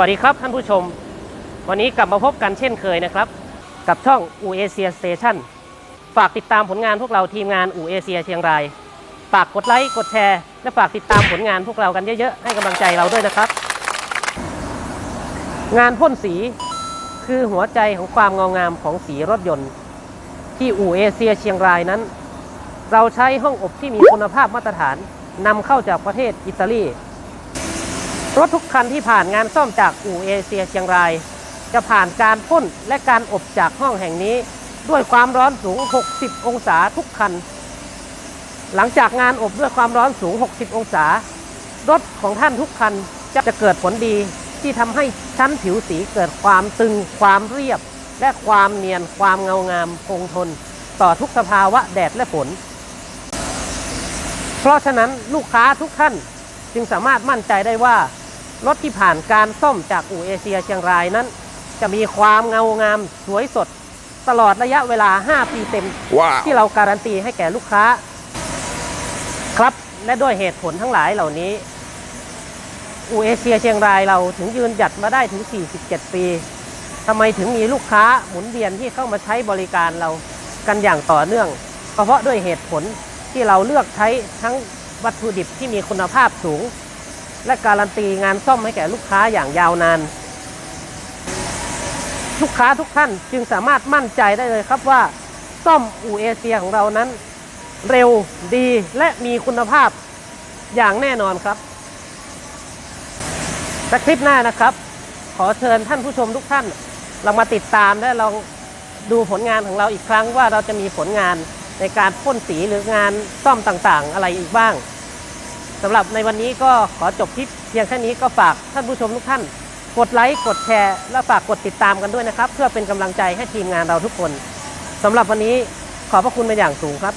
วัสดีครับท่านผู้ชม วันนี้กลับมาพบกันเช่นเคยนะครับ กับช่องอูเอเชียสเตชันฝากติดตามผลงานพวกเราทีมงานอูเอเชียเชียงราย ฝากกดไลค์กดแชร์ และฝากติดตามผลงานพวกเรากันเยอะๆ ให้กำลังใจเราด้วยนะครับ งานพ่นสีคือหัวใจของความงางามของสีรถยนต์ ที่อู่เอเชียเชียงรายนั้น เราใช้ห้องอบที่มีคุณภาพมาตรฐานนำเข้าจากประเทศอิตาลี รถทุกคันที่ผ่านงานซ่อมจากอู่เอเชียเชียงราย จะผ่านการพ่นและการอบจากห้องแห่งนี้ ด้วยความร้อนสูง 60 องศาทุกคัน หลังจากงานอบด้วยความร้อนสูง 60 องศา รถของท่านทุกคันจะจะเกิดผลดีที่ทำให้ชั้นผิวสีเกิดความตึง ความเรียบ และความเนียน ความเงางามคงทน ต่อทุกสภาวะแดดและฝน เพราะฉะนั้นลูกค้าทุกท่าน จึงสามารถมั่นใจได้ว่า รถที่ผ่านการซ่อมจากอู่เอเชียเชียงรายนั้น จะมีความเงางามสวยสด ตลอดระยะเวลา 5 ปีเต็ม Wow. ที่เราการันตีให้แก่ลูกค้า ครับและด้วยเหตุผลทั้งหลายเหล่านี้ อูเอเชียเชียงรายเราถึงยืนหยัดมาได้ถึง 47 ปีทำไมถึงมีลูกค้าหมุนเวียนที่เข้ามาใช้บริการเรากันอย่างต่อเนื่องก็เพราะด้วยเหตุผลที่เราเลือกใช้ทั้ง วัตถุดิบที่มีคุณภาพสูง และการันตีงานซ่อมให้แก่ลูกค้าอย่างยาวนาน ลูกค้าทุกท่านจึงสามารถมั่นใจได้เลยครับว่า ซ่อมอูเอเชียของเรานั้น เร็วดีและมีคุณภาพอย่างแน่นอนครับและคลิปหน้านะครับ ขอเชิญท่านผู้ชมทุกท่านเรามาติดตามและลองดูผลงานของเราอีกครั้งว่าเราจะมีผลงาน ในการพ่นสีหรืองานซ่อมต่างๆ อะไรอีกบ้างสำหรับในวันนี้ก็ขอจบคลิปเพียงแค่นี้ก็ฝากท่านผู้ชมทุกท่าน กดไลค์กดแชร์และฝากกดติดตามกันด้วยนะครับ เพื่อเป็นกำลังใจให้ทีมงานเราทุกคนสำหรับวันนี้ขอบพระคุณเป็นอย่างสูงครับ